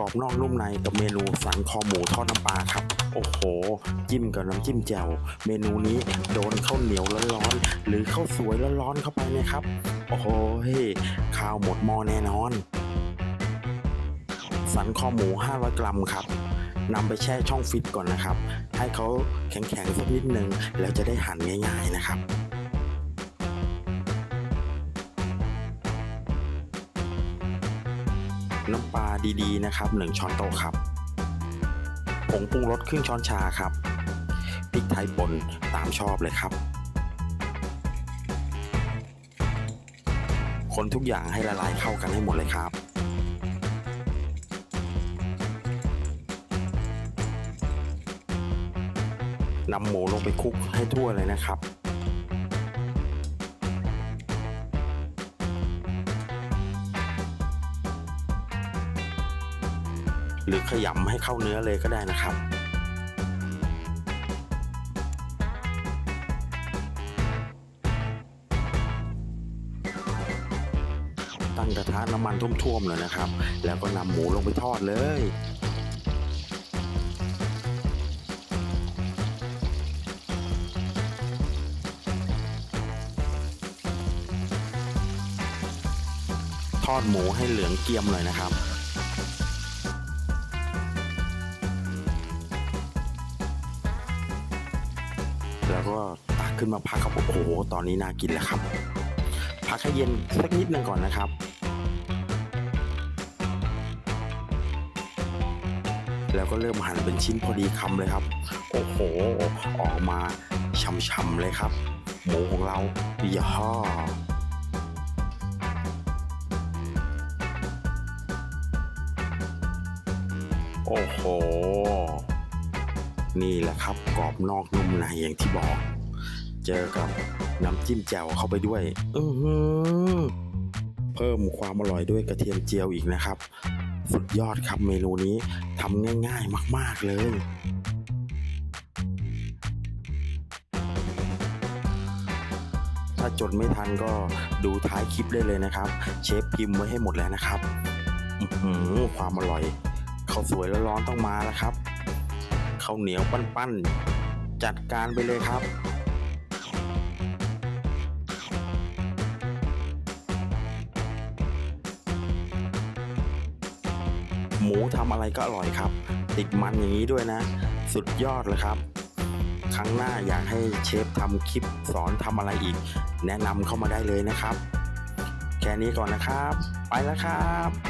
กรอบนอกนุ่มในกับเมนูสันคอหมูทอดน้ำปลาครับ โอ้โห จิ้มกับน้ำจิ้มแจ่ว เมนูนี้โดนข้าวเหนียวร้อนๆหรือข้าวสวยร้อนๆเข้าไปนะครับ โอ้โหข้าวหมดหม้อแน่นอน สันคอหมู 500 กรัมครับนำไปแช่ช่องฟิตก่อนนะครับ ให้เขาแข็งๆสักนิดนึงแล้วจะได้หั่นง่าย ๆนะครับ น้ำปลาดีๆนะครับ 1 ช้อนโต๊ะครับผงปรุงรสครึ่งช้อนชาครับพริกไทยป่นตามชอบเลยครับ คนทุกอย่างให้ละลายเข้ากันให้หมดเลยครับ นำหมูลงไปคลุกให้ทั่วเลยนะครับ หรือขยำให้เข้าเนื้อเลยก็ได้นะครับตั้งกระทะน้ำมันท่วมๆเลยนะครับ แล้วก็นำหมูลงไปทอดเลยทอดหมูให้เหลืองเกียมเลยนะครับ แล้วก็ตักขึ้นมาพักครับโอ้โหตอนนี้น่ากินแล้วครับ พักให้เย็นสักนิดหนึ่งก่อนนะครับแล้วก็เริ่มหั่นเป็นชิ้นพอดีคำเลยครับ โอ้โห ออกมาช่ำๆเลยครับ หมูของเราย่าโอ้โห นี่แหละครับกรอบนอกนุ่มในอย่างที่บอก เจอกับน้ำจิ้มแจ่วเข้าไปด้วยอือหือเพิ่มความอร่อยด้วยกระเทียมเจียวอีกนะครับ สุดยอดครับเมนูนี้ทำง่ายๆมาก ๆเลยถ้าจดไม่ทันก็ดูท้ายคลิปได้เลยนะครับ เชฟพิมพ์ไว้ให้หมดแล้วนะครับอืความอร่อยข้าวสวยร้อนๆต้องมาแล้วครับ ข้าวเหนียวปั้นๆ จัดการไปเลยครับหมูทำอะไรก็อร่อยครับ ติดมันอย่างนี้ด้วยนะ สุดยอดเลยครับ ครั้งหน้าอยากให้เชฟทำคลิปสอนทำอะไรอีก แนะนำเข้ามาได้เลยนะครับ แค่นี้ก่อนนะครับ ไปแล้วครับ